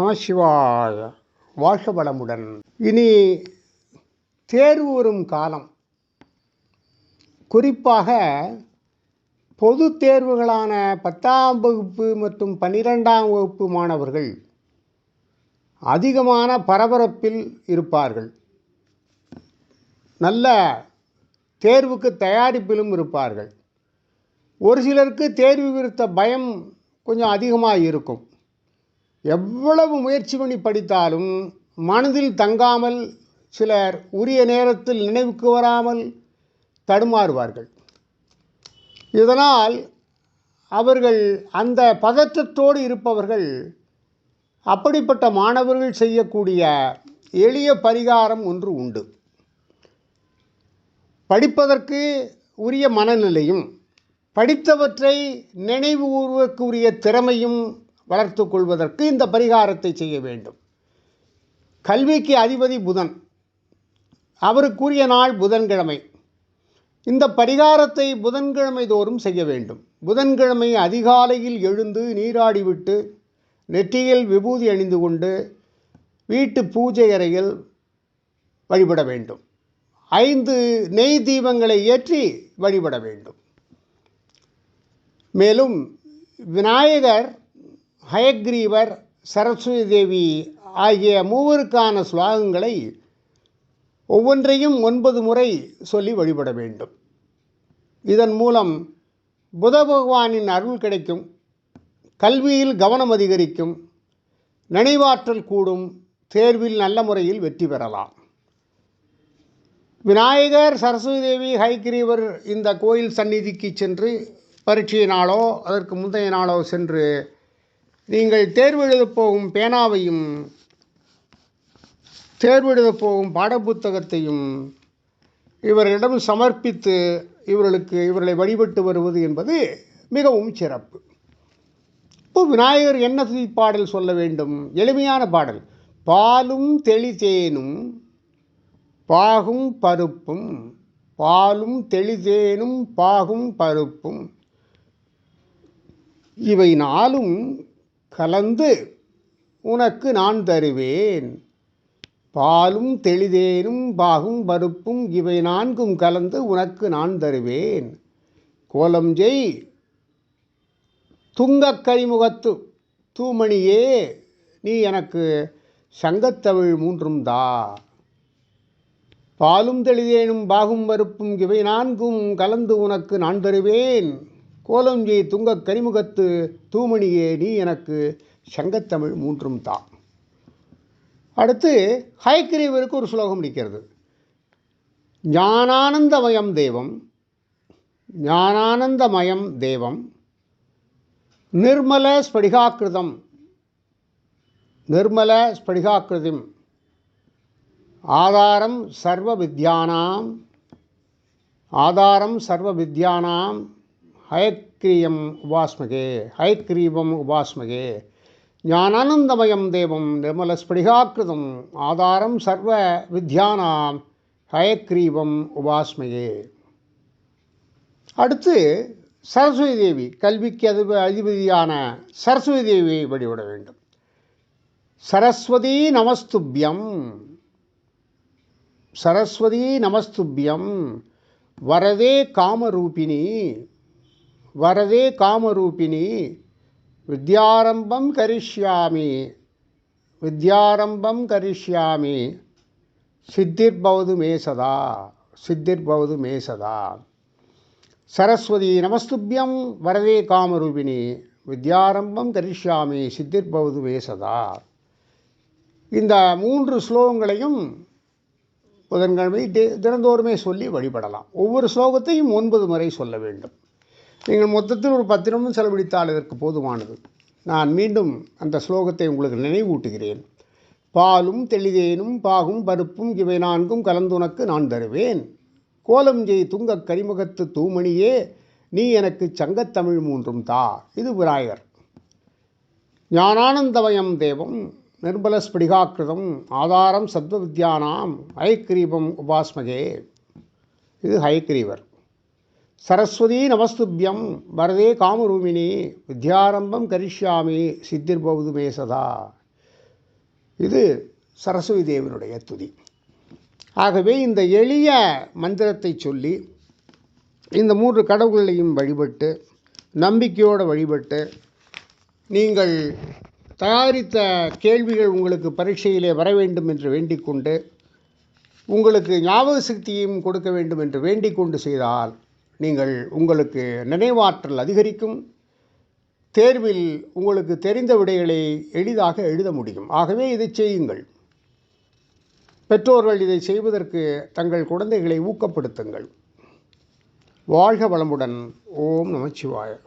நமசிவாய வாழ்க வளமுடன் இனி தேர்வு வரும் காலம். குறிப்பாக பொது தேர்வுகளான பத்தாம் வகுப்பு மற்றும் பன்னிரெண்டாம் வகுப்பு மாணவர்கள் அதிகமான பரபரப்பில் இருப்பார்கள். நல்ல தேர்வுக்கு தயாரிப்பிலும் இருப்பார்கள். ஒரு சிலருக்கு தேர்வு குறித்த பயம் கொஞ்சம் அதிகமாக இருக்கும் எவ்வளவு முயற்சி பண்ணி படித்தாலும் மனதில் தங்காமல் சிலர் உரிய நேரத்தில் நினைவுக்கு வராமல் தடுமாறுவார்கள். இதனால் அவர்கள் அந்த பதற்றத்தோடு இருப்பவர்கள் அப்படிப்பட்ட மாணவர்கள் செய்யக்கூடிய எளிய பரிகாரம் ஒன்று உண்டு. படிப்பதற்கு உரிய மனநிலையும் படித்தவற்றை நினைவு கூறுவதற்கு திறமையும் வளர்த்து கொள்வதற்கு இந்த பரிகாரத்தை செய்ய வேண்டும். கல்விக்கு அதிபதி புதன். அவருக்குரிய நாள் புதன்கிழமை. இந்த பரிகாரத்தை புதன்கிழமை தோறும் செய்ய வேண்டும். புதன்கிழமை அதிகாலையில் எழுந்து நீராடிவிட்டு நெற்றியில் விபூதி அணிந்து கொண்டு வீட்டு பூஜை அறையில் வழிபட வேண்டும். ஐந்து நெய் தீபங்களை ஏற்றி வழிபட வேண்டும். மேலும் விநாயகர் ஹயக்ரீவர் சரஸ்வதி தேவி ஆகிய மூவருக்கான ஸ்லோகங்களை ஒவ்வொன்றையும் ஒன்பது முறை சொல்லி வழிபட வேண்டும். இதன் மூலம் புத பகவானின் அருள் கிடைக்கும் கல்வியில் கவனம் அதிகரிக்கும் நினைவாற்றல் கூடும் தேர்வில் நல்ல முறையில் வெற்றி பெறலாம். விநாயகர் சரஸ்வதி தேவி ஹைகிரீவர் இந்த கோயில் சந்நிதிக்கு சென்று பரீட்சை நாளோ அதற்கு முந்தைய நாளோ சென்று நீங்கள் தேர்வு போகும் பேனாவையும் தேர்வு போகும் பாடப்புத்தகத்தையும் இவர்களிடம் சமர்ப்பித்து இவர்களுக்கு இவர்களை வழிபட்டு வருவது என்பது மிகவும் சிறப்பு. இப்போ விநாயகர் என்ன பாடல் சொல்ல வேண்டும்? எளிமையான பாடல். பாலும் தெளிதேனும் பாகும் பருப்பும் பாலும் தெளிதேனும் பாகும் பருப்பும். இவை நாளும் கலந்து உனக்கு நான் தருவேன். பாலும் தெளிதேனும் பாகும் பருப்பும் இவை நான்கும் கலந்து உனக்கு நான் தருவேன். கோலம் ஜெய் துங்கக் கைமுகத்து தூமணியே நீ எனக்கு சங்கத்தமிழ் மூன்றும் தா. பாலும் தெளிதேனும் பாகும் பருப்பும் இவை நான்கும் கலந்து உனக்கு நான் தருவேன். கோலஞ்சி துங்கக் கரிமுகத்து தூமணியே நீ எனக்கு சங்கத்தமிழ் மூன்றும் தா. அடுத்து ஹயக்கிரீவருக்கு ஒரு ஸ்லோகம் நிற்கிறது ஞானானந்தமயம் தேவம் ஞானானந்தமயம் தேவம் நிர்மல ஸ்படிகாக்கிருதம் நிர்மல ஸ்படிகாக்கிருதிம் ஆதாரம் சர்வ வித்யானாம் ஆதாரம் சர்வ வித்யானாம் ஹயத்கிரியம் உபாஸ்மகே ஹயக்ரீவம் உபாஸ்மகே. ஞானானந்தமயம் தேவம் நிர்மலஸ்படிகாக்கிருதம் ஆதாரம் சர்வ வித்யானாம் ஹயக்ரீவம் உபாஸ்மகே. அடுத்து சரஸ்வதி தேவி கல்விக்கு அது அதிபதியான சரஸ்வதி தேவியை வழிபட வேண்டும். சரஸ்வதி நமஸ்துபியம். சரஸ்வதி நமஸ்துபியம். வரதே காமரூபிணி. வரதே காமரூபிணி வித்யாரம்பம் கரிஷ்யாமி வித்யாரம்பம் கரிஷ்யாமி. சித்திர்பவது மேசதா சித்திர்பவது மேசதா சரஸ்வதி நமஸ்துபியம் வரதே காமரூபிணி வித்யாரம்பம் கரிஷ்யாமி சித்திர்பவது மேசதா இந்த மூன்று ஸ்லோகங்களையும் புதன்கிழமை தி- தினந்தோறுமே சொல்லி வழிபடலாம். ஒவ்வொரு ஸ்லோகத்தையும் ஒன்பது முறை சொல்ல வேண்டும். நீங்கள் மொத்தத்தில் ஒரு பத்து நிமிடம் செலவழித்தால் இதற்கு போதுமானது. நான் மீண்டும் அந்த ஸ்லோகத்தை உங்களுக்கு நினைவூட்டுகிறேன். பாலும் தெளிதேனும் பாகும் பருப்பும் இவை நான்கும் கலந்துனக்கு நான் தருவேன். கோலம் ஜெய் துங்கக் கரிமுகத்து தூமணியே நீ எனக்கு சங்கத்தமிழ் மூன்றும் தா. இது விராயர் ஞானானந்தமயம் தேவம் நிர்மலஸ்படிகாக்கிருதம் ஆதாரம் சத்வ வித்யானாம் ஹயக்ரீபம் உபாஸ்மகே. இது ஹயக்ரீவர். சரஸ்வதி நமஸ்துபியம் வரதே காமரூமினி வித்யாரம்பம் கரிஷ்யாமி சித்திர்பவது மேசதா இது சரஸ்வதி தேவனுடைய துதி. ஆகவே இந்த எளிய மந்திரத்தை சொல்லி இந்த மூன்று கடவுள்களையும் வழிபட்டு நம்பிக்கையோடு வழிபட்டு நீங்கள் தயாரித்த கேள்விகள் உங்களுக்கு பரீட்சையிலே வர வேண்டும் என்று வேண்டிக்கொண்டு உங்களுக்கு ஞாபக சக்தியையும் கொடுக்க வேண்டும் என்று வேண்டிக் கொண்டு செய்தால் நீங்கள் உங்களுக்கு நினைவாற்றல் அதிகரிக்கும். தேர்வில் உங்களுக்கு தெரிந்த விடைகளை எளிதாக எழுத முடியும். ஆகவே இதை செய்யுங்கள். பெற்றோர்கள் இதை செய்வதற்கு தங்கள் குழந்தைகளை ஊக்கப்படுத்துங்கள். வாழ்க வளமுடன். ஓம் நமச்சிவாய.